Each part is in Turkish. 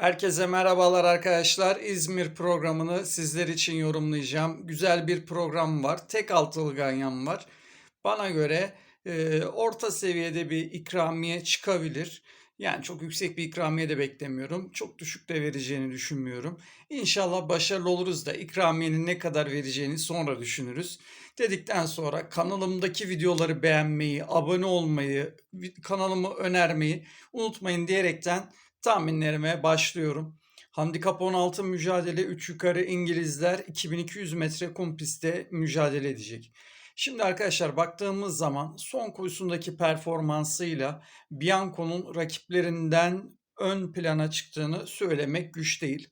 Herkese merhabalar arkadaşlar. İzmir programını sizler için yorumlayacağım. Güzel bir program var. Tek altılı ganyan var. Bana göre e, orta seviyede bir ikramiye çıkabilir. Yani çok yüksek bir ikramiye de beklemiyorum. Çok düşük de vereceğini düşünmüyorum. İnşallah başarılı oluruz da ikramiyenin ne kadar vereceğini sonra düşünürüz. Dedikten sonra kanalımdaki videoları beğenmeyi, abone olmayı, kanalımı önermeyi unutmayın diyerekten tahminlerime başlıyorum. Handikap 16 mücadele 3 yukarı İngilizler 2200 metre kum pistte mücadele edecek. Şimdi arkadaşlar baktığımız zaman son koşusundaki performansıyla Bianco'nun rakiplerinden ön plana çıktığını söylemek güç değil.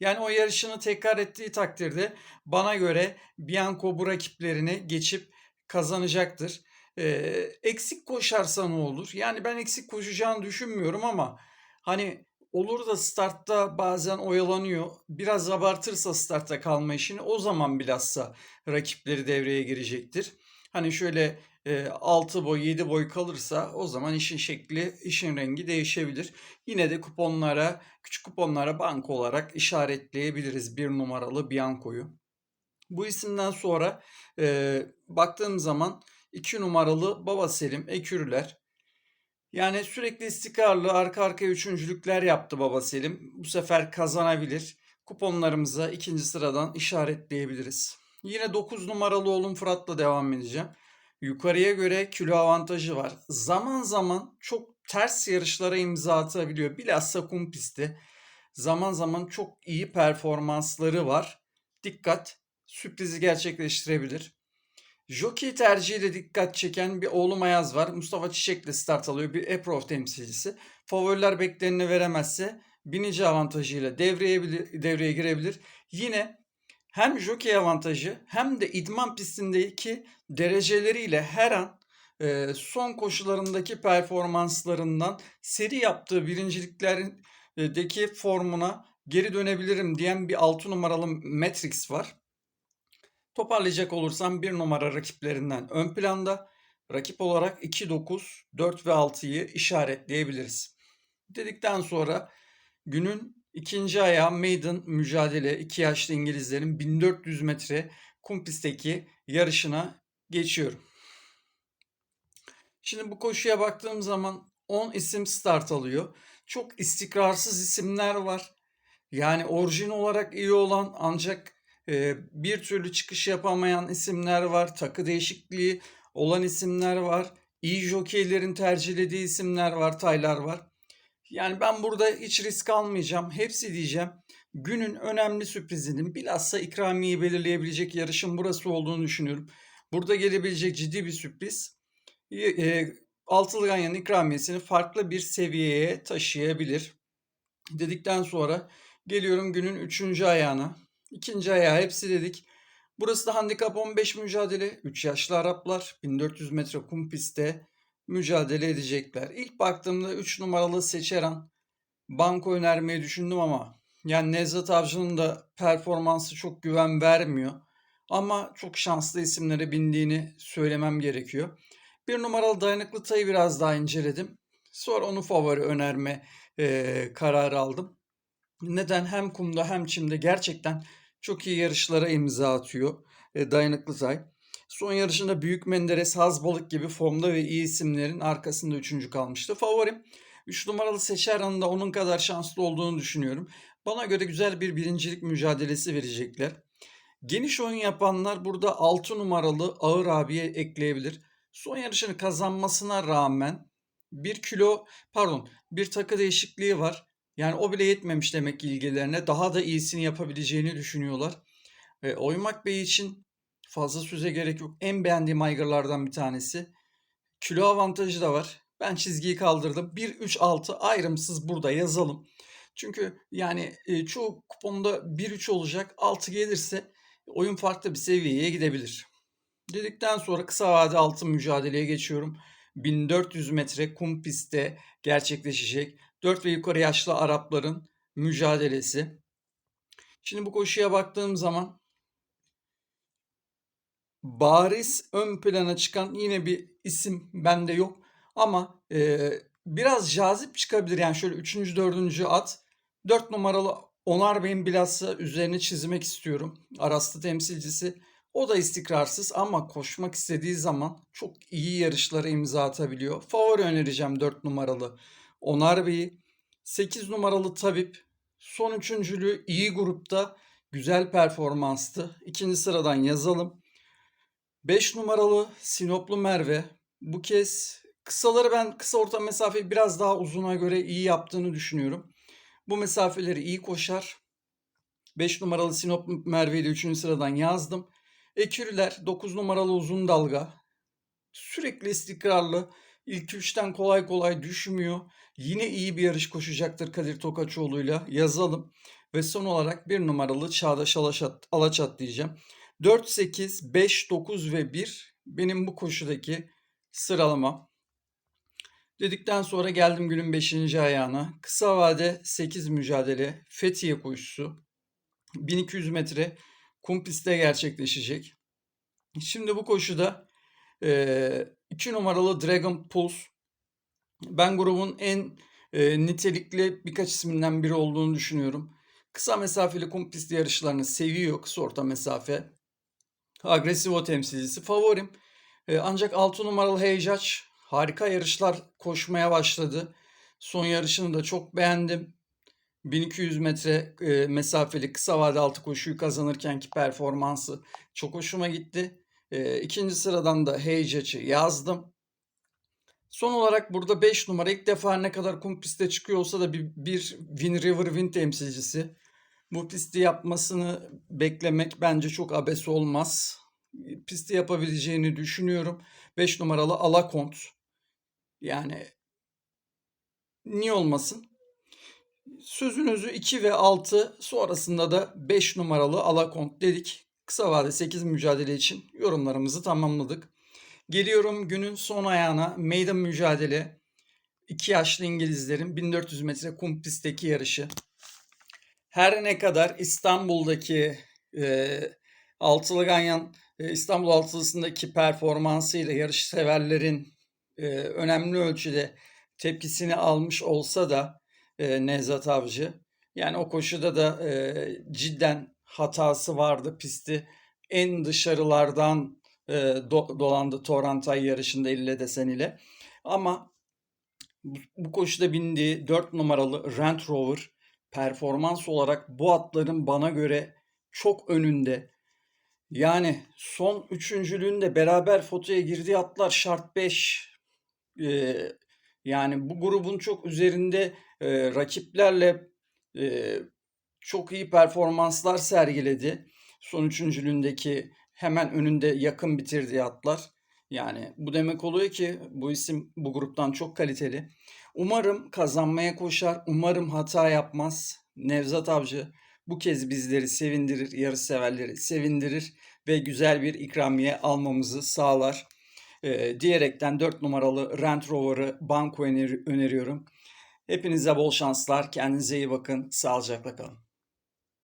Yani o yarışını tekrar ettiği takdirde bana göre Bianco bu rakiplerini geçip kazanacaktır. Ee, eksik koşarsa ne olur? Yani ben eksik koşacağını düşünmüyorum ama hani olur da startta bazen oyalanıyor. Biraz abartırsa startta kalma işini o zaman bilhassa rakipleri devreye girecektir. Hani şöyle e, 6 boy 7 boy kalırsa o zaman işin şekli işin rengi değişebilir. Yine de kuponlara küçük kuponlara banko olarak işaretleyebiliriz bir numaralı Bianco'yu. Bu isimden sonra e, baktığım zaman 2 numaralı Baba Selim Ekürüler. Yani sürekli istikrarlı arka arkaya üçüncülükler yaptı Baba Selim. Bu sefer kazanabilir. Kuponlarımıza ikinci sıradan işaretleyebiliriz. Yine 9 numaralı oğlum Fırat'la devam edeceğim. Yukarıya göre kilo avantajı var. Zaman zaman çok ters yarışlara imza atabiliyor. Bilhassa kum pisti. Zaman zaman çok iyi performansları var. Dikkat, sürprizi gerçekleştirebilir. Jockey tercihiyle dikkat çeken bir oğlum Ayaz var. Mustafa Çiçek'le start alıyor. Bir Eprof temsilcisi. Favoriler bekleneni veremezse binici avantajıyla devreye, devreye girebilir. Yine hem jockey avantajı hem de idman pistindeki dereceleriyle her an e, son koşularındaki performanslarından seri yaptığı birinciliklerdeki formuna geri dönebilirim diyen bir 6 numaralı Matrix var. Toparlayacak olursam bir numara rakiplerinden ön planda. Rakip olarak 2, 9, 4 ve 6'yı işaretleyebiliriz. Dedikten sonra günün ikinci ayağı maiden mücadele 2 yaşlı İngilizlerin 1400 metre kum pistteki yarışına geçiyorum. Şimdi bu koşuya baktığım zaman 10 isim start alıyor. Çok istikrarsız isimler var. Yani orijin olarak iyi olan ancak bir türlü çıkış yapamayan isimler var. Takı değişikliği olan isimler var. İyi jokeylerin tercihlediği isimler var, taylar var. Yani ben burada hiç risk almayacağım. Hepsi diyeceğim. Günün önemli sürprizinin bilhassa ikramiyeyi belirleyebilecek yarışın burası olduğunu düşünüyorum. Burada gelebilecek ciddi bir sürpriz. Altılı Ganyan'ın ikramiyesini farklı bir seviyeye taşıyabilir. Dedikten sonra geliyorum günün üçüncü ayağına. İkinci ayağı hepsi dedik. Burası da handikap 15 mücadele. 3 yaşlı Araplar 1400 metre kum pistte mücadele edecekler. İlk baktığımda 3 numaralı Seçeran banko önermeyi düşündüm ama yani Nevzat Avcı'nın da performansı çok güven vermiyor. Ama çok şanslı isimlere bindiğini söylemem gerekiyor. Bir numaralı dayanıklı tayı biraz daha inceledim. Sonra onu favori önerme eee kararı aldım. Neden? Hem kumda hem çimde gerçekten çok iyi yarışlara imza atıyor e, dayanıklı tay. Son yarışında Büyük Menderes, Hazbalık gibi formda ve iyi isimlerin arkasında üçüncü kalmıştı. Favorim 3 numaralı Seçeran'ın da onun kadar şanslı olduğunu düşünüyorum. Bana göre güzel bir birincilik mücadelesi verecekler. Geniş oyun yapanlar burada 6 numaralı Ağır abiye ekleyebilir. Son yarışını kazanmasına rağmen bir kilo pardon bir takı değişikliği var. Yani o bile yetmemiş demek ilgilerine. Daha da iyisini yapabileceğini düşünüyorlar. E, Oymak Bey için fazla söze gerek yok. En beğendiğim aygırlardan bir tanesi. Kilo avantajı da var. Ben çizgiyi kaldırdım. 1-3-6 ayrımsız burada yazalım. Çünkü yani e, çoğu kuponda 1-3 olacak. 6 gelirse oyun farklı bir seviyeye gidebilir. Dedikten sonra kısa vade altın mücadeleye geçiyorum. 1400 metre kum pistte gerçekleşecek 4 ve yukarı yaşlı Arapların mücadelesi. Şimdi bu koşuya baktığım zaman bariz ön plana çıkan yine bir isim bende yok. Ama e, biraz cazip çıkabilir. Yani şöyle 3. 4. at 4 numaralı Onar Bey'in bilhassa üzerine çizmek istiyorum. Araslı temsilcisi. O da istikrarsız ama koşmak istediği zaman çok iyi yarışlara imza atabiliyor. Favori önereceğim 4 numaralı Onar Bey'i. 8 numaralı Tabip. Son üçüncülüğü iyi grupta güzel performanstı. İkinci sıradan yazalım. 5 numaralı Sinoplu Merve. Bu kez kısaları ben kısa orta mesafeyi biraz daha uzuna göre iyi yaptığını düşünüyorum. Bu mesafeleri iyi koşar. 5 numaralı Sinop Merve'yi de 3. sıradan yazdım. Ekürüler 9 numaralı uzun dalga. Sürekli istikrarlı. İlk üçten kolay kolay düşmüyor. Yine iyi bir yarış koşacaktır Kadir Tokaçoğlu'yla. Yazalım. Ve son olarak 1 numaralı Çağdaş Alaçat, Alaçat diyeceğim. 4, 8, 5, 9 ve 1 benim bu koşudaki sıralama. Dedikten sonra geldim günün 5. ayağına. Kısa vade 8 mücadele Fethiye koşusu. 1200 metre kum pistte gerçekleşecek. Şimdi bu koşuda 2 numaralı Dragon Pulse ben grubun en e, nitelikli birkaç isminden biri olduğunu düşünüyorum. Kısa mesafeli kum pisti yarışlarını seviyor kısa orta mesafe. Agresif o temsilcisi favorim. E, ancak 6 numaralı Heyjaç harika yarışlar koşmaya başladı. Son yarışını da çok beğendim. 1200 metre e, mesafeli kısa vade altı koşuyu kazanırkenki performansı çok hoşuma gitti. E, ikinci sıradan da Heyjaç'ı yazdım. Son olarak burada 5 numara ilk defa ne kadar kum pistte çıkıyor olsa da bir, bir Win River Win temsilcisi. Bu pisti yapmasını beklemek bence çok abes olmaz. Pisti yapabileceğini düşünüyorum. 5 numaralı Alakont. Yani niye olmasın? Sözünüzü 2 ve 6 sonrasında da 5 numaralı Alakont dedik. Kısa vade 8 mücadele için yorumlarımızı tamamladık. Geliyorum günün son ayağına meydan mücadele. 2 yaşlı İngilizlerin 1400 metre kum pistteki yarışı. Her ne kadar İstanbul'daki e, Altılı Ganyan e, İstanbul Altılısı'ndaki performansıyla yarış severlerin e, önemli ölçüde tepkisini almış olsa da e, Nevzat Avcı yani o koşuda da e, cidden hatası vardı pisti en dışarılardan e, do, dolandı Torrentay yarışında elle desen ile ama bu, bu koşuda bindiği 4 numaralı Range Rover performans olarak bu atların bana göre çok önünde. Yani son üçüncülüğünde beraber fotoya girdiği atlar şart 5. Ee, yani bu grubun çok üzerinde e, rakiplerle e, çok iyi performanslar sergiledi. Son üçüncülüğündeki hemen önünde yakın bitirdiği atlar. Yani bu demek oluyor ki bu isim bu gruptan çok kaliteli. Umarım kazanmaya koşar. Umarım hata yapmaz. Nevzat Avcı bu kez bizleri sevindirir, yarış severleri sevindirir ve güzel bir ikramiye almamızı sağlar. Ee, diyerekten 4 numaralı Range Rover'ı banko öneri- öneriyorum. Hepinize bol şanslar. Kendinize iyi bakın. Sağlıcakla kalın.